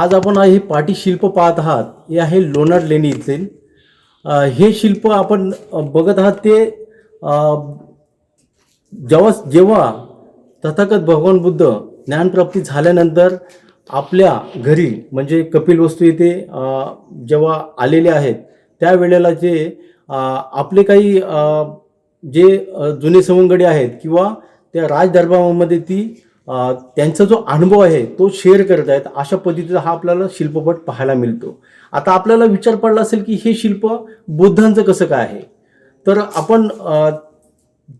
आज आपण हे पाटी शिल्प पाहत आहात. हे आहे लोणार लेणी येथील हे शिल्प आपण बघत आहात ते जेव्हा जेव्हा तथागत भगवान बुद्ध ज्ञानप्राप्ती झाल्यानंतर आपल्या घरी म्हणजे कपिल वस्तू येथे जेव्हा आलेले आहेत त्यावेळेला जे आपले काही जे जुने सवंगडी आहेत किंवा त्या राजदरबारामध्ये ती त्यांचा जो अनुभव आहे तो शेअर करत आहेत अशा पद्धतीचा हा आपल्याला शिल्पपट पाहायला मिळतो. आता आपल्याला विचार पडला असेल की हे शिल्प बुद्धांचं कसं काय आहे? तर आपण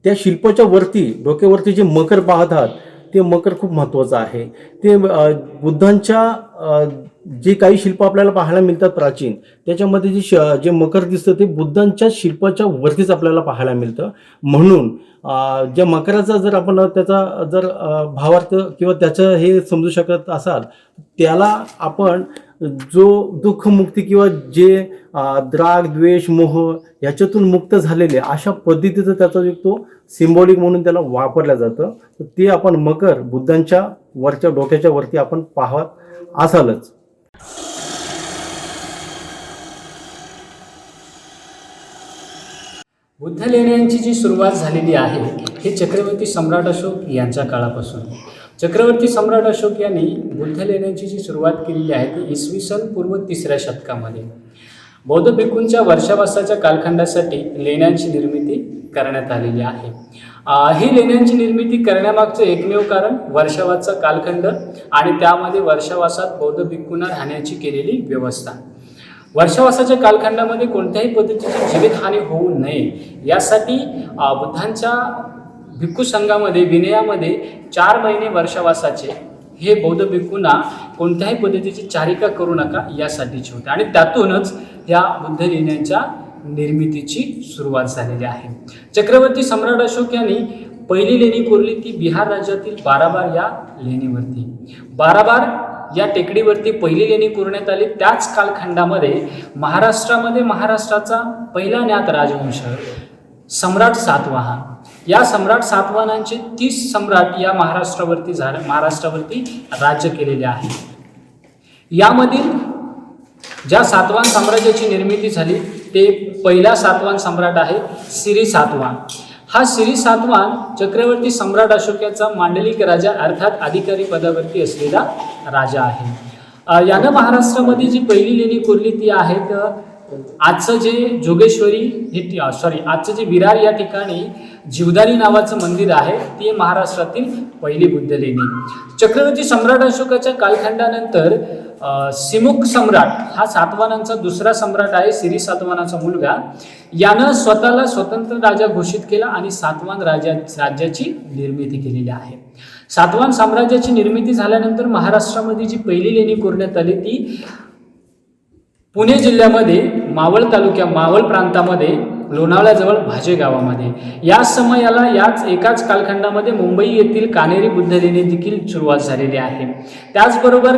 त्या शिल्पाच्या वरती डोक्यावरती जे मकर पाहतात ते मकर खूप महत्त्वाचं आहे. ते बुद्धांच्या जे काही शिल्प आपल्याला पाहायला मिळतात प्राचीन त्याच्यामध्ये जे श जे मकर दिसतं ते बुद्धांच्या शिल्पाच्या वरतीच आपल्याला पाहायला मिळतं. म्हणून ज्या मकराचा जर आपण त्याचा जर भावार्थ किंवा त्याचं हे समजू शकत असाल त्याला आपण जो दुःखमुक्ती किंवा जे द्राग द्वेष मोह याच्यातून मुक्त झालेले अशा पद्धतीचं त्याचा एक तो सिम्बॉलिक म्हणून त्याला वापरलं जातं. तर ते आपण मकर बुद्धांच्या वरच्या डोक्याच्या वरती आपण पाहत असालच. बुद्ध लेण्यांची जी सुरुवात झालेली आहे हे चक्रवर्ती सम्राट अशोक यांच्या काळापासून. चक्रवर्ती सम्राट अशोक यांनी बुद्ध लेण्यांची जी सुरुवात केलेली आहे ती इसवी सन पूर्व तिसऱ्या शतकामध्ये. बौद्ध भिक्खूंच्या वर्षावासाच्या कालखंडासाठी लेण्यांची निर्मिती करण्यात आलेली आहे. ही लेण्यांची निर्मिती करण्यामागचं एकमेव कारण वर्षावाचा कालखंड आणि त्यामध्ये वर्षावासात बौद्ध भिक्खूंना राहण्याची केलेली व्यवस्था. वर्षावासाच्या कालखंडामध्ये कोणत्याही पद्धतीची जीवितहानी होऊ नये. यासाठी बुद्धांच्या भिक्खू संघामध्ये विनयामध्ये चार महिने वर्षावासाचे. हे बौद्ध भिक्खूंना कोणत्याही पद्धतीची चारिका करू नका यासाठीचे होते. आणि त्यातूनच या बुद्ध लेण्यांच्या निर्मितीची सुरुवात झालेली आहे. चक्रवर्ती सम्राट अशोक यांनी पहिली लेणी कोरली ती बिहार राज्यातील बाराबार या लेणीवरती. बाराबार या टेकडीवरती पहिली लेणी कोरण्यात आली. त्याच कालखंडामध्ये महाराष्ट्रामध्ये महाराष्ट्राचा पहिला ज्ञात राजवंश सम्राट सातवाहन. या सम्राट सातवाहनांचे तीस सम्राट या महाराष्ट्रावरती झाले महाराष्ट्रावरती राज्य केलेले आहे. यामधील ज्या सातवाहन साम्राज्याची निर्मिती झाली ते पहिला सातवान सम्राट आहे सिरी सातवान. हा सिरी सातवान चक्रवर्ती सम्राट अशोकाचा मांडलिक राजा अर्थात अधिकारी पदावरती असलेला राजा आहे. यानं महाराष्ट्रामध्ये जी पहिली लेणी कोरली ती आहेत आजचं जे जोगेश्वरी हे सॉरी आजचं जे विरार या ठिकाणी जीवदानी नावाचं मंदिर आहे ते महाराष्ट्रातील पहिली बुद्ध लेणी चक्रवर्ती सम्राट अशोकाच्या कालखंडानंतर अ, सिमुक सम्राट हा सातवानांचा दुसरा सम्राट आहे सिरी सातवानाचा मुलगा. यानं स्वतःला स्वतंत्र राजा घोषित केला आणि सातवान राजा राज्याची निर्मिती केलेली आहे. सातवान साम्राज्याची निर्मिती झाल्यानंतर महाराष्ट्रामध्ये जी पहिली लेणी कोरण्यात आली ती पुणे जिल्ह्यामध्ये मावळ तालुक्या मावळ प्रांतामध्ये लोणावळ्याजवळ भाजे गावामध्ये. याच समयाला याच एकाच कालखंडामध्ये मुंबई येथील कानेरी बुद्धलेणी देखील सुरुवात झालेली आहे. त्याचबरोबर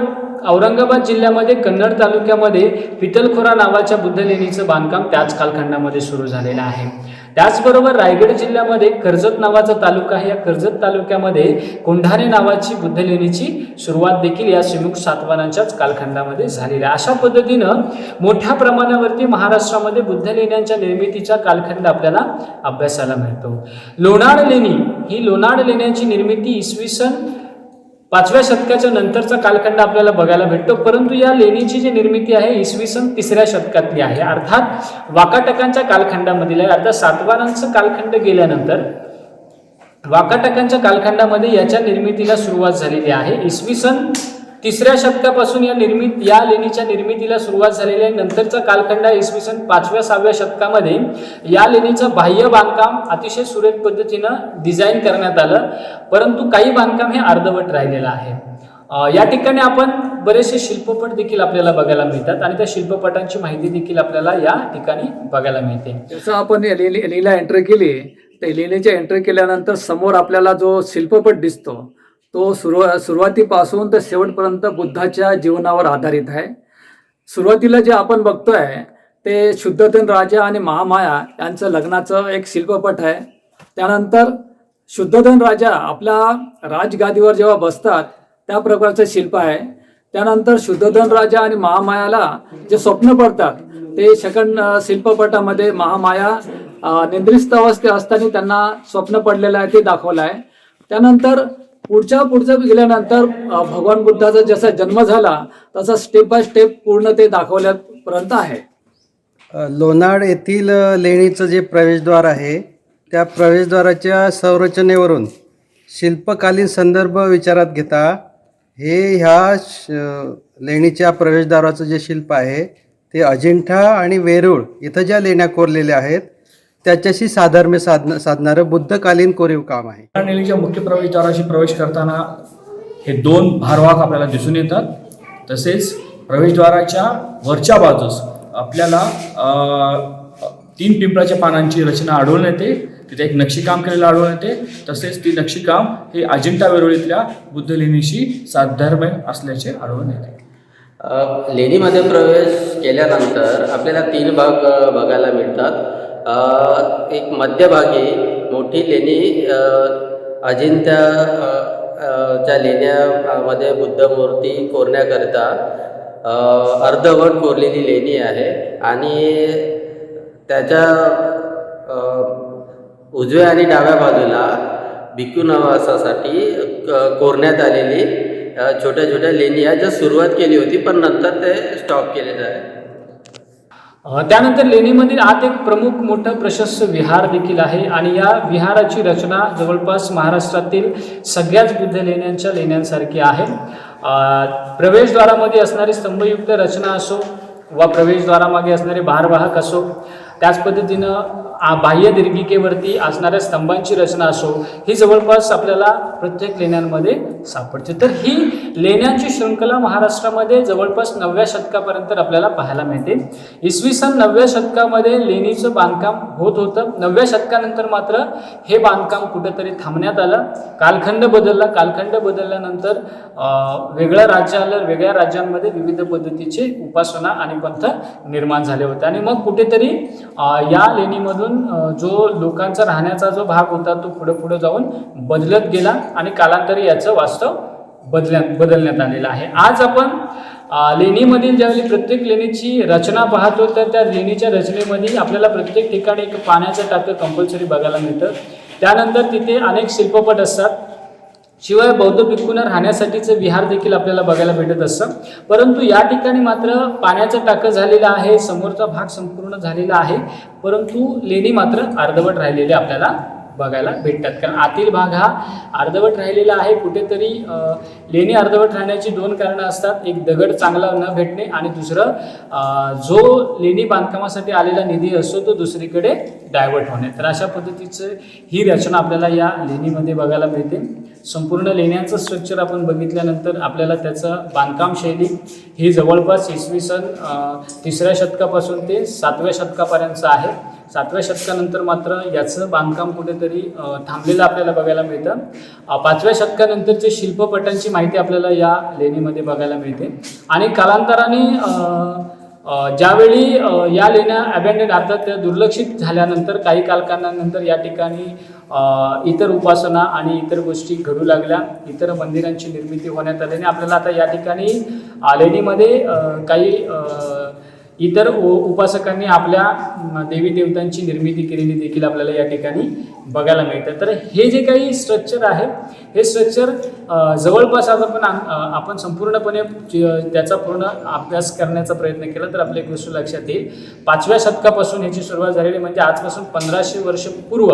औरंगाबाद जिल्ह्यामध्ये कन्नड तालुक्यामध्ये पितलखोरा नावाच्या बुद्धलेणीचं बांधकाम त्याच कालखंडामध्ये सुरू झालेलं आहे. त्याचबरोबर रायगड जिल्ह्यामध्ये कर्जत नावाचा तालुका आहे. या कर्जत तालुक्यामध्ये कोंढाणे नावाची बुद्ध लेणीची सुरुवात देखील या श्रीमुख सातवानांच्याच कालखंडामध्ये झालेली आहे. अशा पद्धतीनं मोठ्या प्रमाणावरती महाराष्ट्रामध्ये बुद्ध लेण्यांच्या निर्मितीचा कालखंड आपल्याला अभ्यासाला मिळतो. लोणाड लेणी ही लोणाड लेण्यांची निर्मिती इसवी सन पाचव्या शतकाच्या नंतरचा कालखंड आपल्याला बघायला भेटतो. परंतु या लेणीची जी निर्मिती आहे इसवी सन तिसऱ्या शतकातली आहे. अर्थात वाकाटकांच्या कालखंडामधील आहे. अर्थात सातवारांचं कालखंड गेल्यानंतर वाकाटकांच्या कालखंडामध्ये याच्या निर्मितीला सुरुवात झालेली आहे. इसवी सन तिसऱ्या शतकापासून या निर्मित या लेणीच्या निर्मितीला सुरुवात झालेली आहे. नंतरचा कालखंड इसवी सन पाचव्या सहाव्या शतकामध्ये. या लेणीचं बाह्य बांधकाम अतिशय सुरेख पद्धतीनं डिझाईन करण्यात आलं. परंतु काही बांधकाम हे अर्धवट राहिलेलं आहे. या ठिकाणी आपण बरेचसे शिल्पपट देखील आपल्याला बघायला मिळतात आणि त्या शिल्पपटांची माहिती देखील आपल्याला या ठिकाणी बघायला मिळते. जसं आपण लेणीला एंट्री केली तर लेणीच्या एंट्री केल्यानंतर समोर आपल्याला जो शिल्पपट दिसतो तो सुरुवा सुरुवातीपासून तर शेवटपर्यंत बुद्धाच्या जीवनावर आधारित आहे. सुरुवातीला जे आपण बघतोय ते शुद्धोधन राजा आणि महामाया यांचं लग्नाचं एक शिल्पपट आहे. त्यानंतर शुद्धोधन राजा आपल्या राजगादीवर जेव्हा बसतात त्या प्रकारचं शिल्प आहे. त्यानंतर शुद्धोधन राजा आणि महामायाला जे स्वप्न पडतात ते शकन शिल्पपटामध्ये महामाया निद्रिस्त अवस्थे असताना त्यांना स्वप्न पडलेलं आहे ते दाखवलं आहे. त्यानंतर पुढच्या पुढचं गेल्यानंतर भगवान बुद्धाचा जसा जन्म झाला तसा स्टेप बाय स्टेप पूर्ण ते दाखवल्यापर्यंत आहे. लोणाड येथील लेणीचं जे प्रवेशद्वार आहे त्या प्रवेशद्वाराच्या संरचनेवरून शिल्पकालीन संदर्भ विचारात घेता हे ह्या श लेणीच्या प्रवेशद्वाराचं जे शिल्प आहे ते अजिंठा आणि वेरूळ इथं ज्या लेण्या कोरलेल्या आहेत त्याच्याशी साधर्म्य साधन साधणारं बुद्धकालीन कोरीव काम आहे. लेणीच्या मुख्य प्रवेशद्वाराशी प्रवेश करताना हे दोन भारवाहक आपल्याला दिसून येतात. तसेच प्रवेशद्वाराच्या वरच्या बाजूस आपल्याला तीन पिंपळाच्या पानांची रचना आढळून येते. तिथे एक नक्षीकाम केलेलं आढळून येते. तसेच ती नक्षीकाम हे अजिंठा वेरुळीतल्या बुद्ध लेणीशी साधर्म्य असल्याचे आढळून येते. लेणीमध्ये प्रवेश केल्यानंतर आपल्याला तीन भाग बघायला मिळतात. एक मध्यभागी मोठी लेणी अजिंत्या च्या लेण्यामध्ये बुद्ध मूर्ती कोरण्याकरिता अर्धवट कोरलेली लेणी आहे आणि त्याच्या उजव्या आणि डाव्या बाजूला भिक्खू नवासासाठी कोरण्यात आलेली छोट्या छोट्या लेणी आहे ज्या सुरुवात केली होती पण नंतर ते स्टॉप केलेलं आहे. त्यानंतर लेणीमधील आत एक प्रमुख मोठं प्रशस्त विहार देखील आहे आणि या विहाराची रचना जवळपास महाराष्ट्रातील सगळ्याच बुद्ध लेण्यांच्या लेण्यांसारखी आहे. प्रवेशद्वारामध्ये असणारी स्तंभयुक्त रचना असो वा प्रवेशद्वारामागे असणारे भारवाहक असो त्याच पद्धतीनं बाह्य दीर्घिकेवरती असणाऱ्या स्तंभांची रचना असो ही जवळपास आपल्याला प्रत्येक लेण्यांमध्ये सापडते. तर ही लेण्यांची शृंखला महाराष्ट्रामध्ये जवळपास नवव्या शतकापर्यंत आपल्याला पाहायला मिळते. इसवी सन नवव्या शतकामध्ये लेणीचं बांधकाम होत होतं. नवव्या शतकानंतर मात्र हे बांधकाम कुठेतरी थांबण्यात आलं. कालखंड बदलला. कालखंड बदलल्यानंतर वेगळ्या वेगळं राज्य आलं वेगळ्या राज्यांमध्ये विविध पद्धतीचे उपासना आणि पंथ निर्माण झाले होते. आणि मग कुठेतरी या लेणीमधून अं, जो लोकांचा राहण्याचा जो भाग होता तो पुढे पुढे जाऊन बदलत गेला आणि कालांतरी याचं वास्तव बदल्या बदलण्यात आलेलं आहे. आज आपण लेणीमधील ज्यावेळी प्रत्येक लेणीची रचना पाहतो तर त्या लेणीच्या रचनेमध्ये आपल्याला प्रत्येक ठिकाणी एक पाण्याचं टाकं कंपल्सरी बघायला मिळतं. त्यानंतर तिथे अनेक शिल्पपट असतात. शिवाय बौद्ध भिक्खूंना राहण्यासाठीचं विहार देखील आपल्याला बघायला भेटत असतं. परंतु या ठिकाणी मात्र पाण्याचं टाकं झालेलं आहे समोरचा भाग संपूर्ण झालेला आहे. परंतु लेणी मात्र अर्धवट राहिलेली आपल्याला बघायला भेटतात. कारण आतील भाग हा अर्धवट राहिलेला आहे. कुठेतरी लेणी अर्धवट राहण्याची दोन कारणं असतात. एक दगड चांगला न भेटणे आणि दुसरं जो लेणी बांधकामासाठी आलेला निधी असतो तो दुसरीकडे डायव्हर्ट होणे. तर अशा पद्धतीचं ही रचना आपल्याला या लेणीमध्ये बघायला मिळते. संपूर्ण लेण्यांचं स्ट्रक्चर आपण बघितल्यानंतर आपल्याला त्याचं बांधकाम शैली ही जवळपास इसवी सन तिसऱ्या शतकापासून ते सातव्या शतकापर्यंतचं आहे. सातव्या शतकानंतर मात्र याचं बांधकाम कुठेतरी थांबलेलं आपल्याला बघायला मिळतं. पाचव्या शतकानंतरचे शिल्पपटांची माहिती आपल्याला या लेणीमध्ये बघायला मिळते. आणि कालांतराने ज्यावेळी या लेण्या अबँडेड अर्थात त्या दुर्लक्षित झाल्यानंतर काही कालखंडानंतर या ठिकाणी इतर उपासना आणि इतर गोष्टी घडू लागल्या. इतर मंदिरांची निर्मिती होण्यात आल्याने आपल्याला आता या ठिकाणी लेणीमध्ये काही इतर उपासकांनी आपल्या देवी देवतांची निर्मिती केलेली देखील आपल्याला या ठिकाणी बघायला मिळतं. तर हे जे काही स्ट्रक्चर आहे हे स्ट्रक्चर जवळपास आज आपण आपण संपूर्णपणे त्याचा पूर्ण अभ्यास करण्याचा प्रयत्न केला तर आपल्या एक गोष्ट लक्षात येईल. पाचव्या शतकापासून ह्याची सुरुवात झालेली म्हणजे आजपासून पंधराशे वर्ष पूर्व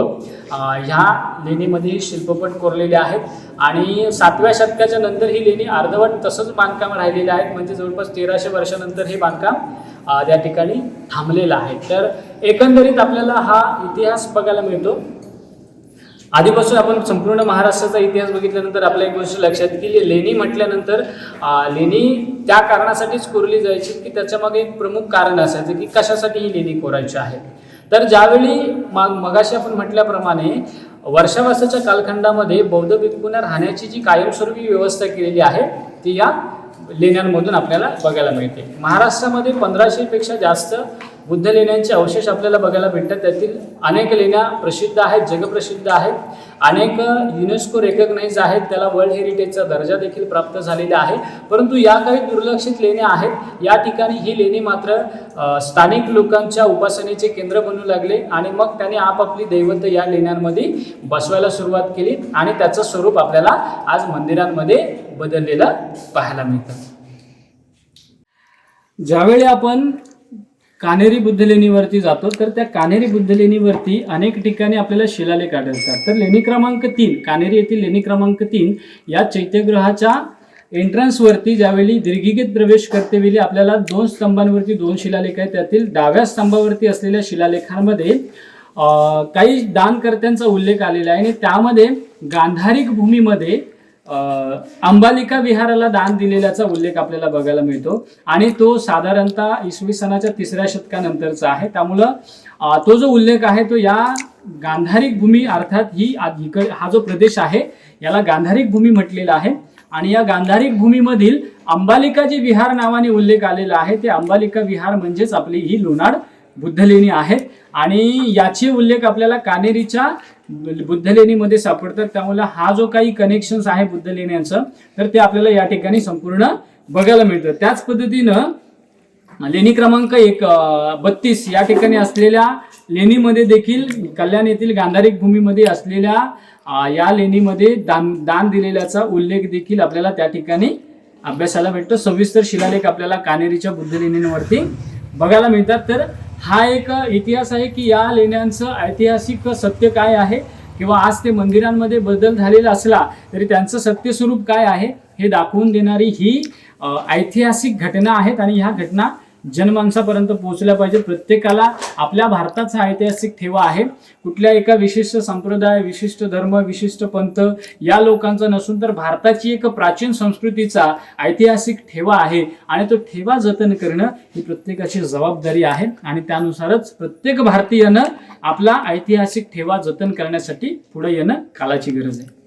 ह्या लेणीमध्ये ही शिल्पपट कोरलेले आहेत आणि सातव्या शतकाच्या नंतर ही लेणी अर्धवट तसंच बांधकाम राहिलेले आहेत. म्हणजे जवळपास तेराशे वर्षानंतर हे बांधकाम त्या ठिकाणी थांबलेला आहे. तर एकंदरीत आपल्याला हा इतिहास बघायला मिळतो. आधीपासून आपण संपूर्ण महाराष्ट्राचा इतिहास बघितल्यानंतर आपल्या एक गोष्ट लक्षात की लेणी म्हटल्यानंतर लेणी त्या कारणासाठीच कोरली जायची की त्याच्यामागे एक प्रमुख कारण असायचं की कशासाठी ही लेणी कोरायची आहे. तर ज्यावेळी मग मगाशी आपण म्हटल्याप्रमाणे वर्षावासाच्या कालखंडामध्ये बौद्ध भिक्खूंना राहण्याची जी कायमस्वरूपी व्यवस्था केलेली आहे ती या लेण्यांमधून आपल्याला बघायला मिळते. महाराष्ट्रामध्ये पंधराशेपेक्षा जास्त बुद्ध लेण्यांचे अवशेष आपल्याला बघायला भेटतात. त्यातील अनेक लेण्या प्रसिद्ध आहेत जगप्रसिद्ध आहेत. अनेक युनेस्को रेकग्नाईज आहेत. त्याला वर्ल्ड हेरिटेजचा दर्जा देखील प्राप्त झालेला आहे. परंतु या काही दुर्लक्षित लेण्या आहेत. या ठिकाणी ही लेणी मात्र स्थानिक लोकांच्या उपासनेचे केंद्र बनू लागले आणि मग त्यांनी आपापली दैवत या लेण्यांमध्ये बसवायला सुरुवात केली आणि त्याचं स्वरूप आपल्याला आज मंदिरांमध्ये बदललेलं पाहायला मिळतं. ज्यावेळी आपण कानेरी बुद्ध लेणीवरती जातो तर त्या कानेरी बुद्ध लेणीवरती अनेक ठिकाणी आपल्याला शिलालेख आढळतात. तर लेणी क्रमांक तीन कानेरी येथील लेणी क्रमांक तीन या चैत्यगृहाच्या एंट्रन्सवरती ज्यावेळी दीर्घिकेत प्रवेश करतेवेळी आपल्याला दोन स्तंभांवरती दोन शिलालेख आहेत. त्यातील डाव्या स्तंभावरती असलेल्या शिलालेखांमध्ये काही दानकर्त्यांचा उल्लेख आलेला आहे आणि त्यामध्ये गांधारिक भूमीमध्ये अंबालिका विहाराला दान दिलेल्याचा उल्लेख आपल्याला बघायला मिळतो. आणि तो साधारणतः इसवी सनाच्या तिसऱ्या शतकानंतरचा आहे. त्यामुळं तो जो उल्लेख आहे तो या गांधारिक भूमी अर्थात ही आ- हा जो प्रदेश आहे याला गांधारिक भूमी म्हटलेला आहे. आणि या गांधारिक भूमीमधील अंबालिकाजी विहार नावाने उल्लेख आलेला आहे. ते अंबालिका विहार म्हणजेच आपली ही लोणाड बुद्धलेणी आहेत आणि याचे उल्लेख आपल्याला कानेरीच्या बुद्धलेणीमध्ये सापडतात. त्यामुळे हा जो काही कनेक्शन्स आहे बुद्धलेण्यांचं तर ते आपल्याला या ठिकाणी संपूर्ण बघायला मिळतं. त्याच पद्धतीनं लेणी क्रमांक एक बत्तीस या ठिकाणी असलेल्या लेणीमध्ये देखील कल्याण येथील गांधारिक भूमीमध्ये असलेल्या या लेणीमध्ये दान दान दिलेल्याचा उल्लेख देखील आपल्याला त्या ठिकाणी अभ्यासाला भेटतो. सविस्तर शिलालेख आपल्याला कानेरीच्या बुद्ध लेणींवरती बघायला मिळतात. तर हा एक इतिहास आहे की या लेण्यांचं ऐतिहासिक सत्य काय आहे? किंवा आज ते मंदिरांमध्ये बदल झालेला असला तरी त्यांचं सत्य स्वरूप काय आहे? हे दाखवून देणारी ही ऐतिहासिक घटना आहेत आणि ह्या घटना जनमानसापर्यंत पोहोचल्या पाहिजेत. प्रत्येकाला आपल्या भारताचा ऐतिहासिक ठेवा आहे. कुठल्या एका विशिष्ट संप्रदाय विशिष्ट धर्म विशिष्ट पंथ या लोकांचा नसून तर भारताची एक प्राचीन संस्कृतीचा ऐतिहासिक ठेवा आहे. आणि तो ठेवा जतन करणं ही प्रत्येकाची जबाबदारी आहे. आणि त्यानुसारच प्रत्येक भारतीयानं आपला ऐतिहासिक ठेवा जतन करण्यासाठी पुढे येणं कालाची गरज आहे.